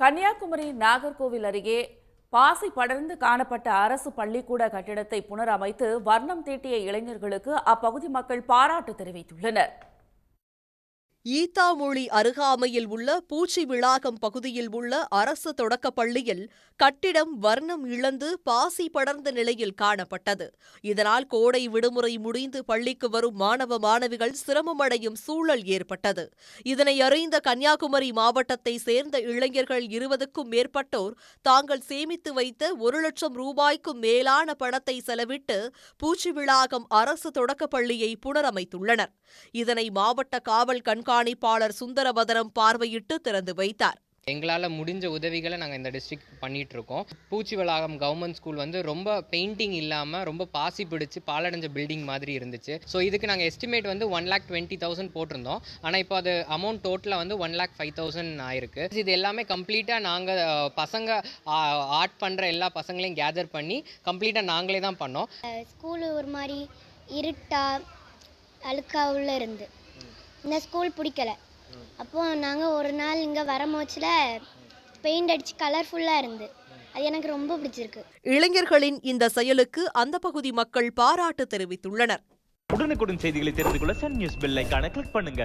கன்னியாகுமரி நாகர்கோவில் அருகே பாசி படர்ந்து காணப்பட்ட அரசு பள்ளிக்கூட கட்டிடத்தை புனரமைத்து வர்ணம் தீட்டிய இளைஞர்களுக்கு அப்பகுதி மக்கள் பாராட்டு தெரிவித்துள்ளனர். ஈத்தாமொழி அருகாமையில் உள்ள பூச்சி விளாகம் பகுதியில் உள்ள அரசு தொடக்கப் பள்ளியில் கட்டிடம் வர்ணம் இழந்து பாசி படர்ந்த நிலையில் காணப்பட்டது. இதனால் கோடை விடுமுறை முடிந்து பள்ளிக்கு வரும் மாணவ மாணவிகள் சிரமமடையும் சூழல் ஏற்பட்டது. இதனை அறிந்த கன்னியாகுமரி மாவட்டத்தை சேர்ந்த இளைஞர்கள் இருபதுக்கும் மேற்பட்டோர் தாங்கள் சேமித்து வைத்த ஒரு லட்சம் ரூபாய்க்கும் மேலான பணத்தை செலவிட்டு பூச்சி விளாகம் அரசு தொடக்கப் பள்ளியை புனரமைத்துள்ளனர். இதனை மாவட்ட காவல் கண்காணிப்பாளர் சுந்தரபதரம் பார்வையிட்டு திறந்து வைத்தார். எங்களால் முடிஞ்ச உதவிகளை நாங்கள் இந்த டிஸ்ட்ரிக்ட் பண்ணிட்டு இருக்கோம் பூச்சி வளாகம் கவர்மெண்ட் ஸ்கூல் வந்து ரொம்ப பெயிண்டிங் இல்லாமல் ரொம்ப பாசி பிடிச்சு பாலடைஞ்ச பில்டிங் மாதிரி இருந்துச்சு. ஸோ இதுக்கு நாங்கள் எஸ்டிமேட் வந்து ஒன் லேக் டுவெண்ட்டி தௌசண்ட் போட்டிருந்தோம். ஆனால் இப்போ அது அமௌண்ட் டோட்டலாக வந்து ஒன் லேக் ஃபைவ் தௌசண்ட் ஆயிருக்கு. இது எல்லாமே கம்ப்ளீட்டாக நாங்கள் பசங்க ஆர்ட் பண்ணுற எல்லா பசங்களையும் கேதர் பண்ணி கம்ப்ளீட்டாக நாங்களே தான் பண்ணோம். ஸ்கூலு ஒரு மாதிரி இருட்டா அழுக்கா உள்ள இருந்து. இந்த ஸ்கூல் பிடிக்கல. அப்போ நாங்கள் ஒரு நாள் இங்கே வரமோச்சில் பெயிண்ட் அடித்து கலர்ஃபுல்லாக இருந்து. அது எனக்கு ரொம்ப பிடிச்சிருக்கு. இளைஞர்களின் இந்த செயலுக்கு அந்த பகுதி மக்கள் பாராட்டு தெரிவித்துள்ளனர். உடனுக்குடன் செய்திகளை தெரிந்து கொள்ள சன் நியூஸ் பெல் ஐகானை கிளிக் பண்ணுங்க.